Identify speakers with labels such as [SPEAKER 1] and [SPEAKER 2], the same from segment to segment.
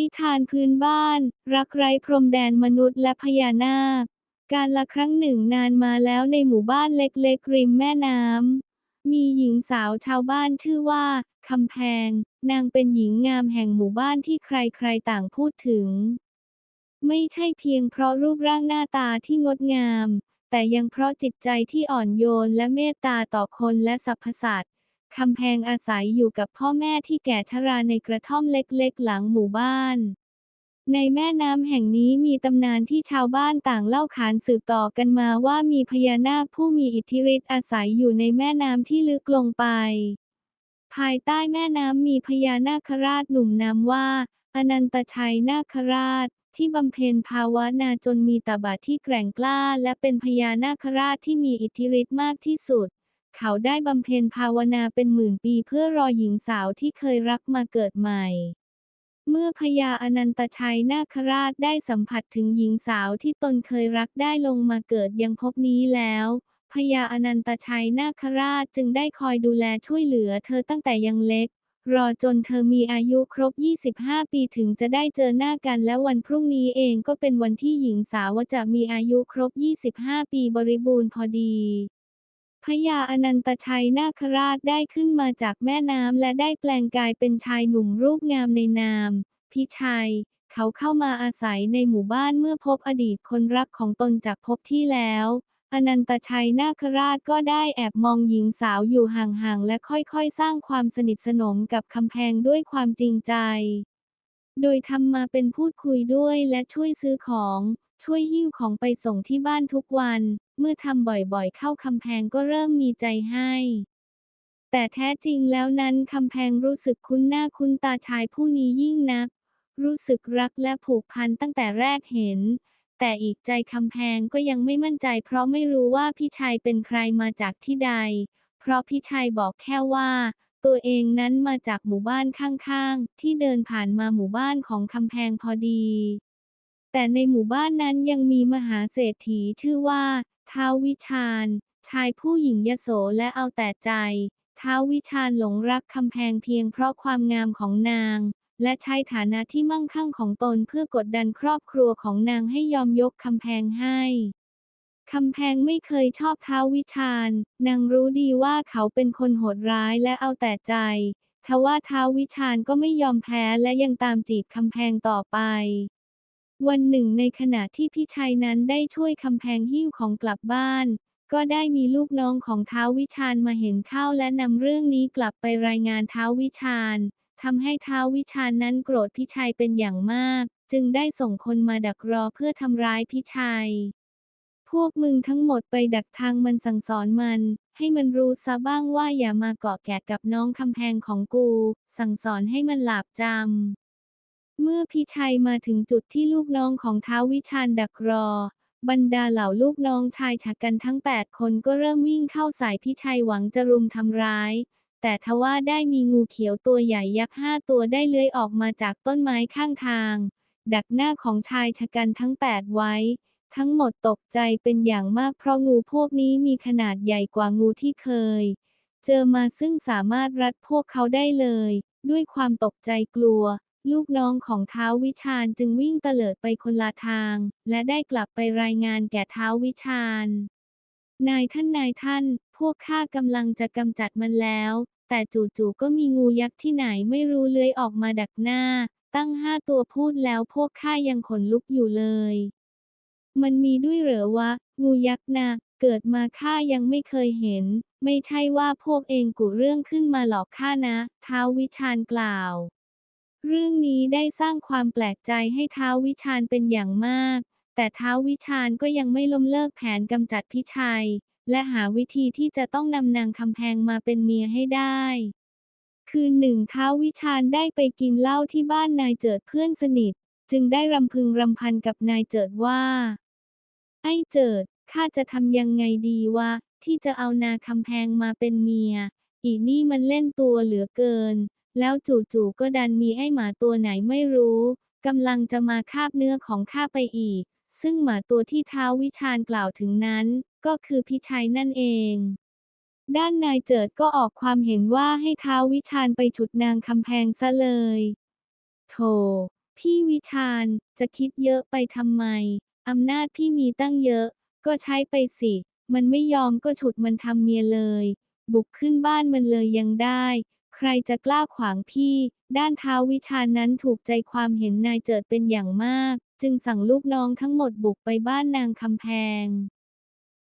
[SPEAKER 1] นิทานพื้นบ้าน รักไร้พรมแดนมนุษย์และพญานาค การละครั้งหนึ่งนานมาแล้วในหมู่บ้านเล็กๆ ริมแม่น้ำ มีหญิงสาวชาวบ้านชื่อว่าคำแพง นางเป็นหญิงงามแห่งหมู่บ้านที่ใครๆต่างพูดถึง ไม่ใช่เพียงเพราะรูปร่างหน้าตาที่งดงาม แต่ยังเพราะจิตใจที่อ่อนโยนและเมตตาต่อคนและสรรพสัตว์ คำแพงอาศัยอยู่กับพ่อแม่ที่แก่ชราในกระท่อมเล็กๆ หลังหมู่บ้าน ในแม่น้ำแห่งนี้มีตำนานที่ชาวบ้านต่างเล่าขานสืบต่อกันมาว่ามีพญานาคผู้มีอิทธิฤทธิ์อาศัยอยู่ในแม่น้ำที่ลึกลงไป ภายใต้แม่น้ำมีพญานาคราชหนุ่มนามว่า อนันตชัยนาคราชที่บำเพ็ญภาวนาจนมีตบะที่แกร่งกล้า และเป็นพญานาคราชที่มีอิทธิฤทธิ์มากที่สุด เขาได้บำเพ็ญภาวนาเป็นหมื่นปีเพื่อรอหญิงสาวที่เคยรักมาเกิดใหม่ เมื่อพญาอนันตชัยนาคราชได้สัมผัสถึงหญิงสาวที่ตนเคยรักได้ลงมาเกิดยังภพนี้แล้วพญาอนันตชัยนาคราชจึงได้คอยดูแลช่วยเหลือเธอตั้งแต่ยังเล็ก รอจนเธอมีอายุครบ 25 ปีถึงจะได้เจอหน้ากันและวันพรุ่งนี้เองก็เป็นวันที่หญิงสาวจะมีอายุครบ 25 ปีบริบูรณ์พอดี พญาอนันตชัยนาคราชได้ขึ้นมาจากแม่น้ำและได้แปลงกายเป็นชายหนุ่มรูปงามในนาม พิชัย เขาเข้ามาอาศัยในหมู่บ้านเมื่อพบอดีตคนรักของตนจากภพที่แล้ว อนันตชัยนาคราชก็ได้แอบมองหญิงสาวอยู่ห่างๆและค่อยๆ สร้างความสนิทสนมกับคำแพงด้วยความจริงใจ โดยทำมาเป็นพูดคุยด้วยและช่วยซื้อของ ช่วยหิ้วของไปส่งที่บ้านทุกวัน เมื่อทำบ่อยๆ เข้าคำแพงก็เริ่มมีใจให้ แต่แท้จริงแล้วนั้นคำแพงรู้สึกคุ้นหน้าคุ้นตาชายผู้นี้ยิ่งนัก รู้สึกรักและผูกพันตั้งแต่แรกเห็น แต่อีกใจคำแพงก็ยังไม่มั่นใจ เพราะไม่รู้ว่าพี่ชัยเป็นใครมาจากที่ใด เพราะพี่ชัยบอกแค่ว่า ตัวเองนั้นมาจากหมู่บ้านข้างๆ ที่เดินผ่านมาหมู่บ้านของคำแพงพอดี แต่ในหมู่บ้านนั้นยังมีมหาเศรษฐีชื่อว่าท้าววิชาญ ชายผู้หญิงยโสและเอาแต่ใจท้าววิชาญหลงรักคำแพงเพียงเพราะความงามของนาง และใช้ฐานะที่มั่งคั่งของตนเพื่อกดดันครอบครัวของนางให้ยอมยกคำแพงให้คำแพงไม่เคยชอบท้าววิชาญ นางรู้ดีว่าเขาเป็นคนโหดร้ายและเอาแต่ใจ ทว่าท้าววิชาญก็ไม่ยอมแพ้และยังตามจีบคำแพงต่อไป วันหนึ่งในขณะที่พี่ชัยนั้นได้ช่วยคำแพงหิ้วของกลับบ้าน ก็ได้มีลูกน้องของท้าววิชาญมาเห็นเข้าและนำเรื่องนี้กลับไปรายงานท้าววิชาญทำให้ท้าววิชาญนั้นโกรธพี่ชัยเป็นอย่างมาก จึงได้ส่งคนมาดักรอเพื่อทำร้ายพี่ชัยพวกมึงทั้งหมดไปดักทางมันสั่งสอนมัน ให้มันรู้ซะบ้างว่าอย่ามาเกาะแกะกับน้องคำแพงของกู สั่งสอนให้มันหลาบจำ เมื่อพี่ชัยมาถึงจุดที่ลูกน้องของท้าววิชาญดักรอ บรรดาเหล่าลูกน้องชายฉกกันทั้ง 8 คนก็เริ่มวิ่งเข้าใส่พี่ชัยหวังจะรุมทำร้าย แต่ทว่าได้มีงูเขียวตัวใหญ่ยักษ์ห้าตัวได้เลื้อยออกมาจากต้นไม้ข้างทาง ดักหน้าของชายชะกันทั้ง 8 ไว้ ทั้งหมดตกใจเป็นอย่างมากเพราะงูพวกนี้มีขนาดใหญ่กว่างูที่เคย เจอมาซึ่งสามารถรัดพวกเขาได้เลย ด้วยความตกใจกลัว ลูกน้องของท้าววิชาญจึงวิ่งเตลิดไปคนละทาง และได้กลับไปรายงานแก่ท้าววิชาญ นายท่านนายท่าน พวกข้ากำลังจะกำจัดมันแล้ว แต่จู่ๆก็มีงูยักษ์ที่ไหนไม่รู้เลื้อยออกมาดักหน้า ตั้งห้าตัวพูดแล้วพวกข้ายังขนลุกอยู่เลย มันมีด้วยเหรอวะ งูยักษ์นะเกิดมาข้ายังไม่เคยเห็น ไม่ใช่ว่าพวกเองกุเรื่องขึ้นมาหลอกข้านะท้าววิชาญกล่าว เรื่องนี้ได้สร้างความแปลกใจให้ท้าววิชาญเป็นอย่างมาก แต่ท้าววิชาญก็ยังไม่ล้มเลิกแผนกำจัดพิชัย และหาวิธีที่จะต้องนำนางคำแพงมาเป็นเมียให้ได้ คืนหนึ่งท้าววิชาญได้ไปกินเหล้าที่บ้านนายเจิดเพื่อนสนิท จึงได้รำพึงรำพันกับนายเจิดว่า ไอ้เจิดข้าจะทำยังไงดีวะที่จะเอานาคำแพงมาเป็นเมีย อีนี่มันเล่นตัวเหลือเกิน แล้วจู่ๆก็ดันมีไอ้หมาตัวไหนไม่รู้กำลังจะมาคาบเนื้อของข้าไปอีก ซึ่งหมาตัวที่ท้าววิชาญกล่าวถึงนั้น ก็คือพิชัยนั่นเอง ด้านนายเจิดก็ออกความเห็นว่าให้ท้าววิชาญไปฉุดนางคำแพงซะเลย โธ่พี่วิชาญจะคิดเยอะไปทำไมอำนาจพี่มีตั้งเยอะ ก็ใช้ไปสิ มันไม่ยอมก็ฉุดมันทำเมียเลย บุกขึ้นบ้านมันเลยยังได้ ใครจะกล้าขวางพี่ ด้านท้าววิชานั้นถูกใจความเห็นนายเจิดเป็นอย่างมาก จึงสั่งลูกน้องทั้งหมดบุกไปบ้านนางคำแพง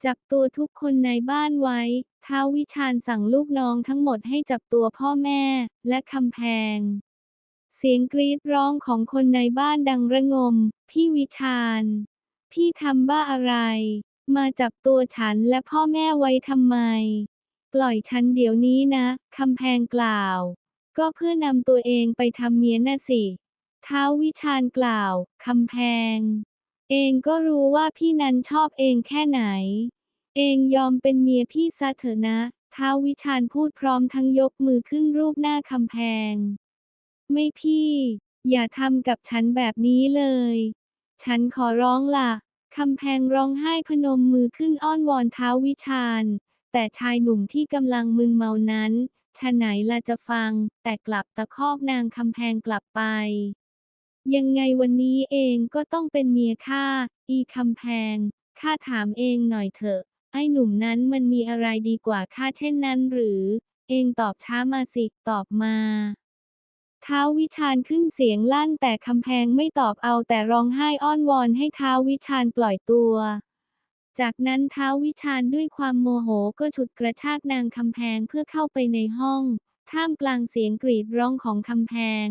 [SPEAKER 1] จับตัวทุกคนในบ้านไว้ ท้าววิชาญสั่งลูกน้องทั้งหมดให้จับตัวพ่อแม่ และคำแพง เสียงกรีดร้องของคนในบ้านดังระงม พี่วิชาญ พี่ทำบ้าอะไร มาจับตัวฉันและพ่อแม่ไว้ทำไม ปล่อยฉันเดี๋ยวนี้นะคำแพงกล่าว ก็เพื่อนำตัวเองไปทำเมียน่ะสิ ท้าววิชาญกล่าวคำแพง เองก็รู้ว่าพี่นันชอบเองแค่ไหน เองยอมเป็นเมียพี่ซะเถอะนะท้าววิชาญพูดพร้อมทั้งยกมือขึ้นรูปหน้าคำแพง ไม่พี่ อย่าทำกับฉันแบบนี้เลย ฉันขอร้องล่ะคำแพงร้องไห้พนมมือขึ้นอ้อนวอนเท้าววิชาญ แต่ชายหนุ่มที่กำลังมึนเมานั้นฉะไหนล่ะจะฟัง แต่กลับตะคอกนางคำแพงกลับไป ยังไงวันนี้เองก็ต้องเป็นเมียข้าอีคำแพงข้าถามเองหน่อยเถอะ ไอ้หนุ่มนั้นมันมีอะไรดีกว่าข้าเช่นนั้นหรือ เองตอบช้ามาสิตอบมาท้าววิชาญขึ้นเสียงลั่นแต่คำแพงไม่ตอบเอาแต่ร้องไห้อ้อนวอนให้ท้าววิชาญปล่อยตัว จากนั้นท้าววิชาญด้วยความโมโหก็ฉุดกระชากนางคำแพงเพื่อเข้าไปในห้อง ท่ามกลางเสียงกรีดร้องของคำแพง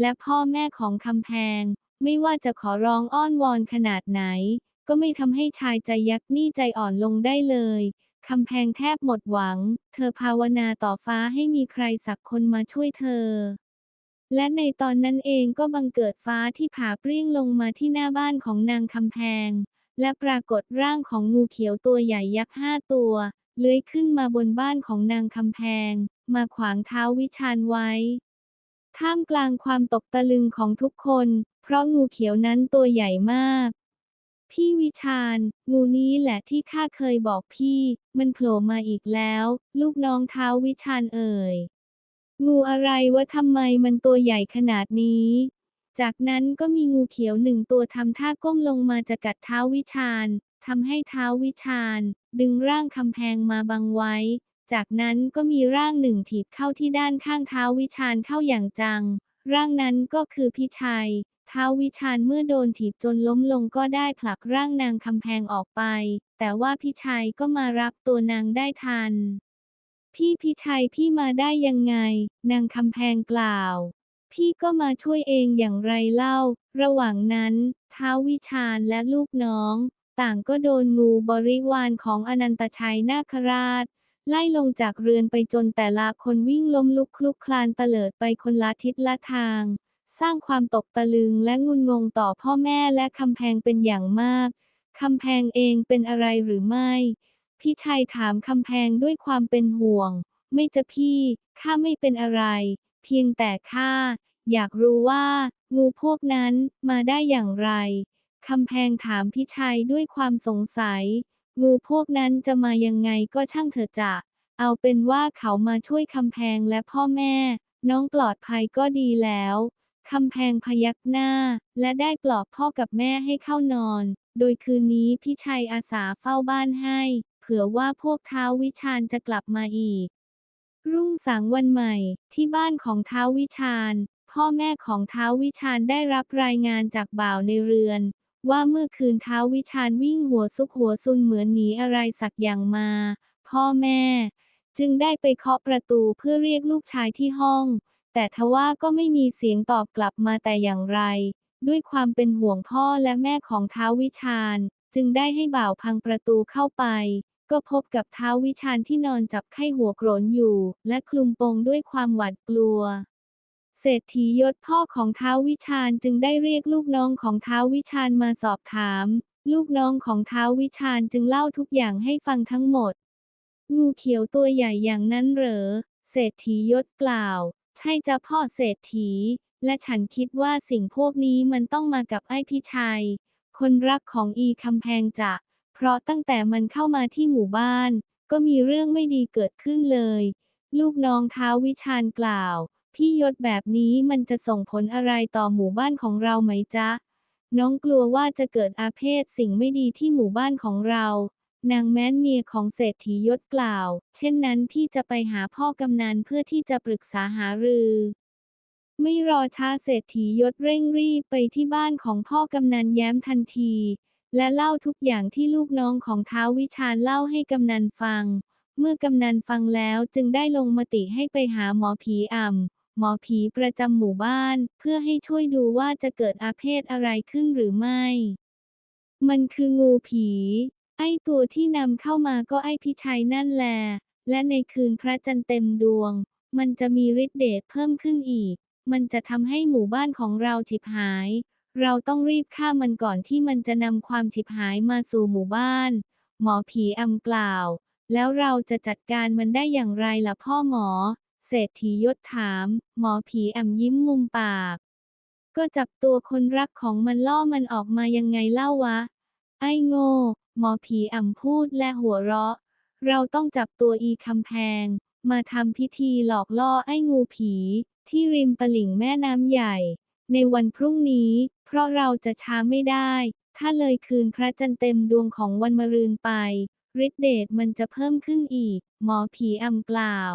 [SPEAKER 1] และพ่อแม่ของคำแพง ไม่ว่าจะขอร้องอ้อนวอนขนาดไหน ก็ไม่ทำให้ชายใจยักษ์นี่ใจอ่อนลงได้เลยคำแพงแทบหมดหวัง เธอภาวนาต่อฟ้าให้มีใครสักคนมาช่วยเธอ และในตอนนั้นเองก็บังเกิดฟ้าที่ผ่าเปรี้ยงลงมาที่หน้าบ้านของนางคำแพง และปรากฏร่างของงูเขียวตัวใหญ่ยักษ์ห้าตัว เลื้อยขึ้นมาบนบ้านของนางคำแพง มาขวางเท้าวิชาญไว้ ท่ามกลางความตกตะลึงของทุกคน เพราะงูเขียวนั้นตัวใหญ่มาก พี่วิชาญงูนี้แหละที่ข้าเคยบอกพี่ มันโผล่มาอีกแล้ว ลูกน้องเท้าวิชาญเอ่ย งูอะไรวะทำไมมันตัวใหญ่ขนาดนี้ จากนั้นก็มีงูเขียวหนึ่งตัวทำท่าก้มลงมาจะกัดเท้าวิชาญทำให้เท้าวิชาญดึงร่างคำแพงมาบังไว้ จากนั้นก็มีร่างหนึ่งถีบเข้าที่ด้านข้างเท้าวิชาญเข้าอย่างจัง ร่างนั้นก็คือพี่ชัย เท้าวิชาญเมื่อโดนถีบจนล้มลงก็ได้ผลักร่างนางคำแพงออกไป แต่ว่าพี่ชัยก็มารับตัวนางได้ทัน พี่พี่ชัยพี่มาได้ยังไง นางคำแพงกล่าว พี่ก็มาช่วยเองอย่างไรเล่า ระหว่างนั้น ท้าววิชาญและลูกน้อง ต่างก็โดนงูบริวารของอนันตชัยนาคราช ไล่ลงจากเรือนไปจนแต่ละคนวิ่งล้มลุกคลุกคลานเตลิดไปคนละทิศละทาง สร้างความตกตะลึงและงุนงงต่อพ่อแม่และคำแพงเป็นอย่างมาก คำแพงเองเป็นอะไรหรือไม่ พี่ชัยถามคำแพงด้วยความเป็นห่วง ไม่จะพี่ ข้าไม่เป็นอะไร เพียงแต่ข้าอยากรู้ว่า งูพวกนั้นมาได้อย่างไรคำแพงถามพี่ชัยด้วยความสงสัย งูพวกนั้นจะมายังไงก็ช่างเถอะจะเอาเป็นว่าเขามาช่วยคำแพงและพ่อแม่ น้องปลอดภัยก็ดีแล้วคำแพงพยักหน้า และได้ปลอบพ่อกับแม่ให้เข้านอน โดยคืนนี้พี่ชัยอาสาเฝ้าบ้านให้ เผื่อว่าพวกเท้าวิชาญจะกลับมาอีก รุ่งสางวันใหม่ ที่บ้านของเท้าวิชาญ พ่อแม่ของเท้าวิชาญได้รับรายงานจากบ่าวในเรือน ว่าเมื่อคืนเท้าวิชาญวิ่งหัวซุกหัวซุนเหมือนหนีอะไรสักอย่างมา พ่อแม่ จึงได้ไปเคาะประตูเพื่อเรียกลูกชายที่ห้อง แต่ทว่าก็ไม่มีเสียงตอบกลับมาแต่อย่างไร ด้วยความเป็นห่วงพ่อและแม่ของเท้าวิชาญ จึงได้ให้บ่าวพังประตูเข้าไป ก็พบกับเท้าวิชาญที่นอนจับไข้หัวโกรนอยู่ และคลุมโปงด้วยความหวาดกลัว เศรษฐียศพ่อของเท้าวิชาญจึงได้เรียกลูกน้องของเท้าวิชาญมาสอบถาม ลูกน้องของเท้าวิชาญจึงเล่าทุกอย่างให้ฟังทั้งหมด งูเขียวตัวใหญ่อย่างนั้นเหรอ เศรษฐียศกล่าว ใช่จ้ะพ่อเศรษฐี และฉันคิดว่าสิ่งพวกนี้มันต้องมากับไอ้พี่ชัย คนรักของอีคำแพงจะ เพราะตั้งแต่มันเข้ามาที่หมู่บ้าน ก็มีเรื่องไม่ดีเกิดขึ้นเลย ลูกน้องเท้าวิชาญกล่าว พี่ยศแบบนี้มันจะส่งผลอะไรต่อหมู่บ้านของเราไหมจ๊ะ น้องกลัวว่าจะเกิดอาเพศสิ่งไม่ดีที่หมู่บ้านของเรา นางแม้นเมียของเศรษฐียศกล่าว เช่นนั้นพี่จะไปหาพ่อกำนันเพื่อที่จะปรึกษาหารือไม่รอช้าเศรษฐียศเร่งรีบไปที่บ้านของพ่อกำนันแย้มทันที และเล่าทุกอย่างที่ลูกน้องของท้าววิชาญเล่าให้กำนันฟัง เมื่อกำนันฟังแล้วจึงได้ลงมติให้ไปหาหมอผีอ่ำหมอผีประจำหมู่บ้าน เพื่อให้ช่วยดูว่าจะเกิดอาเพศอะไรขึ้นหรือไม่ มันคืองูผี ไอ้ตัวที่นำเข้ามาก็ไอ้พิชัยนั่นแหละและในคืนพระจันทร์เต็มดวง มันจะมีฤทธิ์เดชเพิ่มขึ้นอีก มันจะทำให้หมู่บ้านของเราฉิบหาย เราต้องรีบฆ่ามันก่อนที่มันจะนำความฉิบหายมาสู่หมู่บ้าน หมอผีอำกล่าว แล้วเราจะจัดการมันได้อย่างไรล่ะพ่อหมอ เศรษฐียศถาม หมอผีอำยิ้มมุมปาก ก็จับตัวคนรักของมันล่อมันออกมายังไงเล่าวะ ไอ้โง่ หมอผีอ่ำพูดและหัวเราะ เราต้องจับตัวอีคำแพง มาทำพิธีหลอกล่อไอ้งูผี ที่ริมตลิ่งแม่น้ำใหญ่ ในวันพรุ่งนี้ เพราะเราจะช้าไม่ได้ ถ้าเลยคืนพระจันทร์เต็มดวงของวันมะรืนไปฤทธิเดชมันจะเพิ่มขึ้นอีก หมอผีอำกล่าว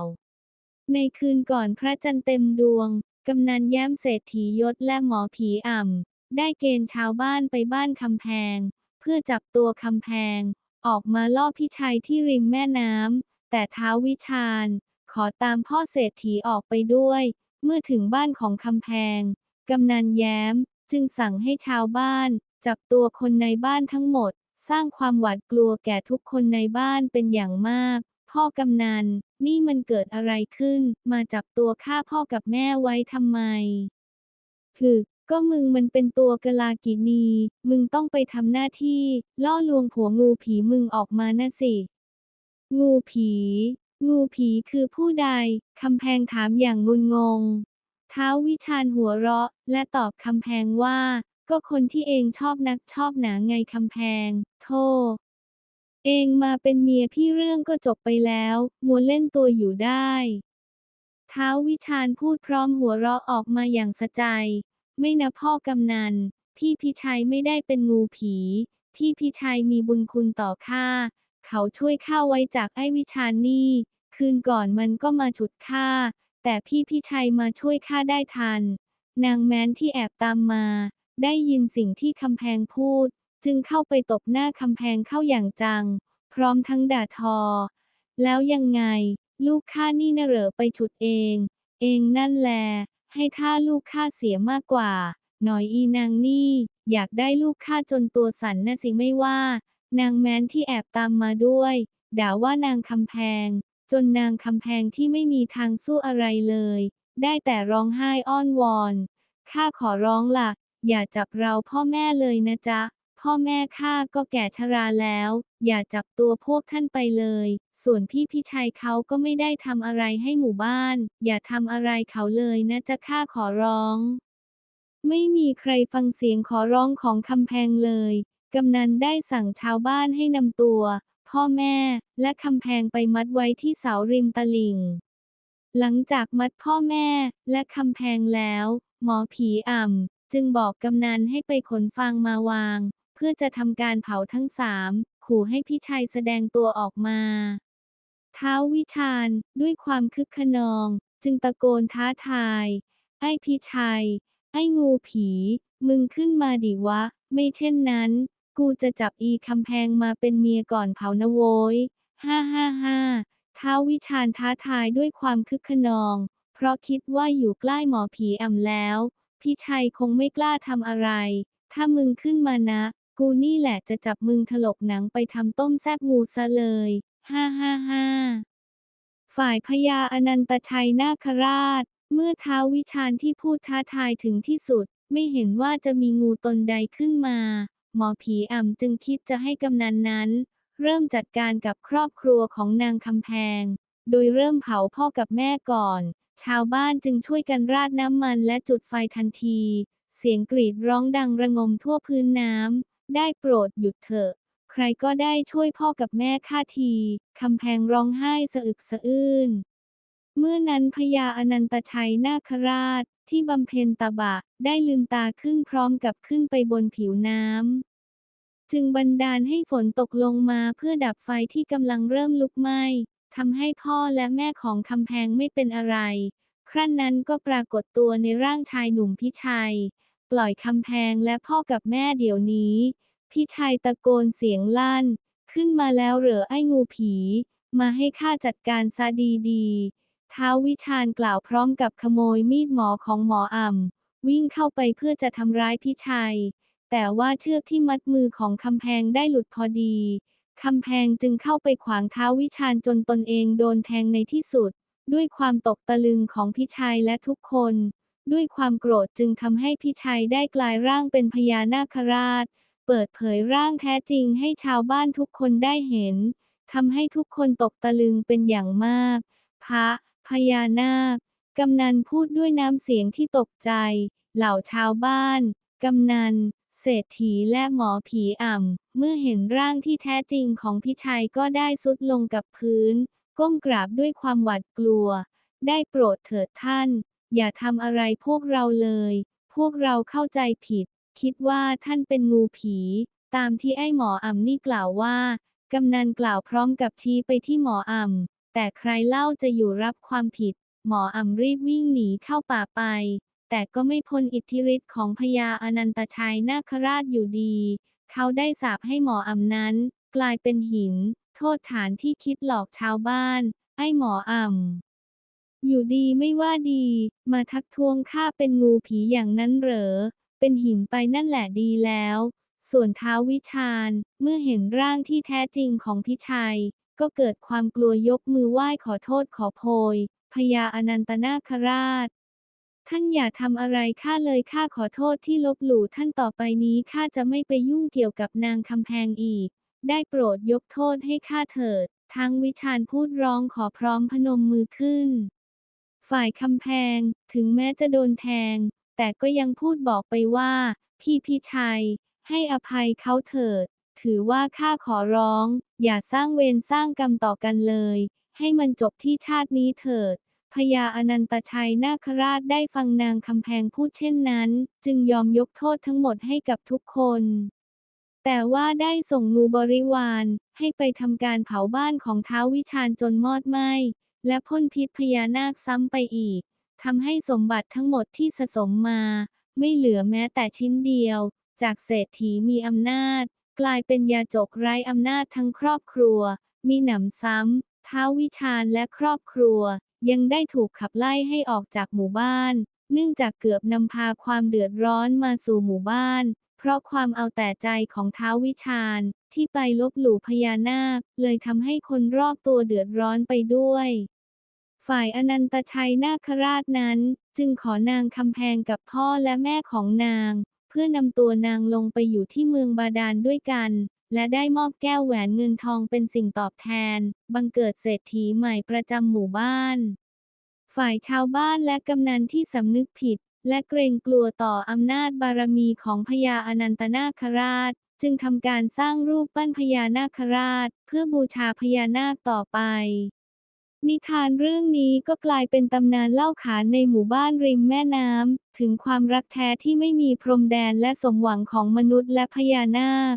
[SPEAKER 1] ในคืนก่อนพระจันทร์เต็มดวง กำนันแย้มเศรษฐียศและหมอผีอ่ำได้เกณฑ์ชาวบ้านไปบ้านคำแพง เพื่อจับตัวคำแพง ออกมาล่อพี่ชัยที่ริมแม่น้ำแต่ท้าววิชาญ ขอตามพ่อเศรษฐีออกไปด้วย เมื่อถึงบ้านของคำแพง กำนันแย้ม จึงสั่งให้ชาวบ้าน จับตัวคนในบ้านทั้งหมด สร้างความหวาดกลัวแก่ทุกคนในบ้านเป็นอย่างมาก พ่อกำนันนี่มันเกิดอะไรขึ้น มาจับตัวข้าพ่อกับแม่ไว้ทำไมคือก็มึงมันเป็นตัวกลากินี มึงต้องไปทำหน้าที่ ล่อลวงผัวงูผีมึงออกมาน่ะสิ งูผี งูผีคือผู้ใด คำแพงถามอย่างงุนงง ท้าววิชาญหัวเราะ และตอบคำแพงว่า ก็คนที่เองชอบนักชอบหนาไงคำแพง โทษเองมาเป็นเมียพี่เรื่องก็จบไปแล้ว มัวเล่นตัวอยู่ได้ท้าววิชาญพูดพร้อมหัวเราะออกมาอย่างสะใจ ไม่นะพ่อกำนัน พี่พิชัยไม่ได้เป็นงูผี พี่พิชัยมีบุญคุณต่อข้า เขาช่วยข้าไว้จากไอ้วิชาญนี่ คืนก่อนมันก็มาฉุดข้า แต่พี่พิชัยมาช่วยข้าได้ทัน นางแม้นที่แอบตามมา ได้ยินสิ่งที่คำแพงพูด จึงเข้าไปตบหน้าคำแพงเข้าอย่างจัง พร้อมทั้งด่าทอ แล้วยังไง ลูกข้านี่นะเหรอไปฉุดเอง เองนั่นแลให้ท่าลูกข้าเสียมากกว่า หน่อยอีนางนี่ อยากได้ลูกข้าจนตัวสั่นนะสิไม่ว่า นางแม้นที่แอบตามมาด้วย ด่าว่านางคำแพง จนนางคำแพงที่ไม่มีทางสู้อะไรเลย ได้แต่ร้องไห้อ้อนวอน ข้าขอร้องล่ะ อย่าจับเราพ่อแม่เลยนะจ๊ะ พ่อแม่ข้าก็แก่ชราแล้ว อย่าจับตัวพวกท่านไปเลย ส่วนพี่พิชัยเขาก็ไม่ได้ทำอะไรให้หมู่บ้าน อย่าทำอะไรเขาเลยนะจ๊ะข้าขอร้อง ไม่มีใครฟังเสียงขอร้องของคำแพงเลย กำนันได้สั่งชาวบ้านให้นำตัว พ่อแม่ และคำแพงไปมัดไว้ที่เสาริมตลิ่ง หลังจากมัดพ่อแม่ และคำแพงแล้ว หมอผีอ่ำจึงบอกกำนันให้ไปขนฟางมาวาง เพื่อจะทำการเผาทั้งสามขู่ให้พี่ชัยแสดงตัวออกมาท้าววิชาญด้วยความคึกขนอง จึงตะโกนท้าทาย ไอ้พี่ชัย ไอ้งูผี มึงขึ้นมาดิวะ ไม่เช่นนั้น กูจะจับอีคำแพงมาเป็นเมียก่อนเผานะโว้ย ฮ่าฮ่าฮ่าท้าววิชาญท้าทายด้วยความคึกขนอง เพราะคิดว่าอยู่ใกล้หมอผีอ่ำแล้ว พี่ชัยคงไม่กล้าทำอะไร ถ้ามึงขึ้นมานะ กูนี่แหละจะจับมึงถลกหนังไปทำต้มแซบงูซะเลย ฮ่าฮ่าฮ่าฝ่ายพญาอนันตชัยนาคราช เมื่อท้าววิชาญที่พูดท้าทายถึงที่สุด ไม่เห็นว่าจะมีงูตนใดขึ้นมา หมอผีอ่ำจึงคิดจะให้กำนันนั้น เริ่มจัดการกับครอบครัวของนางคำแพง โดยเริ่มเผาพ่อกับแม่ก่อน ชาวบ้านจึงช่วยกันราดน้ำมันและจุดไฟทันที เสียงกรีดร้องดังระงมทั่วพื้นน้ำ ได้โปรดหยุดเถอะ ใครก็ได้ช่วยพ่อกับแม่ข้าทีคำแพงร้องไห้สะอึกสะอื้นเมื่อนั้นพญาอนันตชัยนาคราช ที่บำเพ็ญตบะ ได้ลืมตาขึ้นพร้อมกับขึ้นไปบนผิวน้ำ จึงบันดาลให้ฝนตกลงมาเพื่อดับไฟที่กำลังเริ่มลุกไหม้ทำให้พ่อและแม่ของคำแพงไม่เป็นอะไร ครั้นนั้นก็ปรากฏตัวในร่างชายหนุ่มพิชัย ปล่อยคำแพงและพ่อกับแม่เดี๋ยวนี้ พิชัยตะโกนเสียงลั่น ขึ้นมาแล้วเหรอไอ้งูผี มาให้ข้าจัดการซะดีๆ ท้าววิชาญกล่าวพร้อมกับขโมยมีดหมอของหมออ่ำวิ่งเข้าไปเพื่อจะทำร้ายพิชัย แต่ว่าเชือกที่มัดมือของคำแพงได้หลุดพอดีคำแพงจึงเข้าไปขวางเท้าวิชาญจนตนเองโดนแทงในที่สุด ด้วยความตกตะลึงของพิชัยและทุกคน ด้วยความโกรธจึงทำให้พิชัยได้กลายร่างเป็นพญานาคราช เปิดเผยร่างแท้จริงให้ชาวบ้านทุกคนได้เห็นทำให้ทุกคนตกตะลึงเป็นอย่างมาก พระ พญานาค กำนันพูดด้วยน้ำเสียงที่ตกใจ เหล่าชาวบ้าน กำนัน เศรษฐีและหมอผีอ่ำ เมื่อเห็นร่างที่แท้จริงของพิชัยก็ได้สุดลงกับพื้น ก้มกราบด้วยความหวาดกลัว ได้โปรดเถิดท่าน อย่าทำอะไรพวกเราเลย พวกเราเข้าใจผิด คิดว่าท่านเป็นงูผี ตามที่ไอ้หมออ่ำนี่กล่าวว่า กำนันกล่าวพร้อมกับชี้ไปที่หมออ่ำ แต่ใครเล่าจะอยู่รับความผิด หมออ่ำรีบวิ่งหนีเข้าป่าไป แต่ก็ไม่พ้นอิทธิฤทธิ์ของพญาอนันตชัยนาคราชอยู่ดี เขาได้สาปให้หมออ่ำนั้น กลายเป็นหิน โทษฐานที่คิดหลอกชาวบ้าน ไอ้หมออ่ำอยู่ดีไม่ว่าดี มาทักท้วงข้าเป็นงูผีอย่างนั้นเหรอ เป็นหินไปนั่นแหละดีแล้ว ส่วนท้าววิชาญเมื่อเห็นร่างที่แท้จริงของพิชัย ก็เกิดความกลัวยกมือไหว้ขอโทษขอโพยพญาอนันตนาคราช ท่านอย่าทำอะไรข้าเลยข้าขอโทษที่ลบหลู่ท่านต่อไปนี้ข้าจะไม่ไปยุ่งเกี่ยวกับนางคำแพงอีก ได้โปรดยกโทษให้ข้าเถิด ทั้งวิชาญพูดร้องขอพร้อมพนมมือขึ้น ฝ่ายคำแพง ถึงแม้จะโดนแทง แต่ก็ยังพูดบอกไปว่า พี่พิชัย ให้อภัยเขาเถิด ถือว่าข้าขอร้อง อย่าสร้างเวรสร้างกรรมต่อกันเลย ให้มันจบที่ชาตินี้เถิดพญาอนันตชัยนาคราชได้ฟังนางคำแพงพูดเช่นนั้น จึงยอมยกโทษทั้งหมดให้กับทุกคน แต่ว่าได้ส่งงูบริวาร ให้ไปทำการเผาบ้านของท้าววิชาญจนมอดไหม้ และพ่นพิษพญานาคซ้ำไปอีกทำให้สมบัติทั้งหมดที่สะสมมา ไม่เหลือแม้แต่ชิ้นเดียว จากเศรษฐีมีอำนาจ กลายเป็นยาจกไร้อำนาจทั้งครอบครัว มีหนำซ้ำท้าววิชาญและครอบครัว ยังได้ถูกขับไล่ให้ออกจากหมู่บ้าน เนื่องจากเกือบนำพาความเดือดร้อนมาสู่หมู่บ้าน เพราะความเอาแต่ใจของท้าววิชาญที่ไปลบหลู่พญานาค เลยทำให้คนรอบตัวเดือดร้อนไปด้วย ฝ่ายอนันตชัยนาคราชนั้น จึงขอนางคำแพงกับพ่อและแม่ของนาง เพื่อนำตัวนางลงไปอยู่ที่เมืองบาดาลด้วยกัน และได้มอบแก้วแหวนเงินทองเป็นสิ่งตอบแทน บังเกิดเศรษฐีใหม่ประจำหมู่บ้าน ฝ่ายชาวบ้านและกำนันที่สำนึกผิด และเกรงกลัวต่ออำนาจบารมีของพญาอนันตนาคราช จึงทำการสร้างรูปปั้นพญานาคราช เพื่อบูชาพญานาคต่อไป นิทานเรื่องนี้ก็กลายเป็นตำนานเล่าขานในหมู่บ้านริมแม่น้ำ ถึงความรักแท้ที่ไม่มีพรมแดนและสมหวังของมนุษย์และพญานาค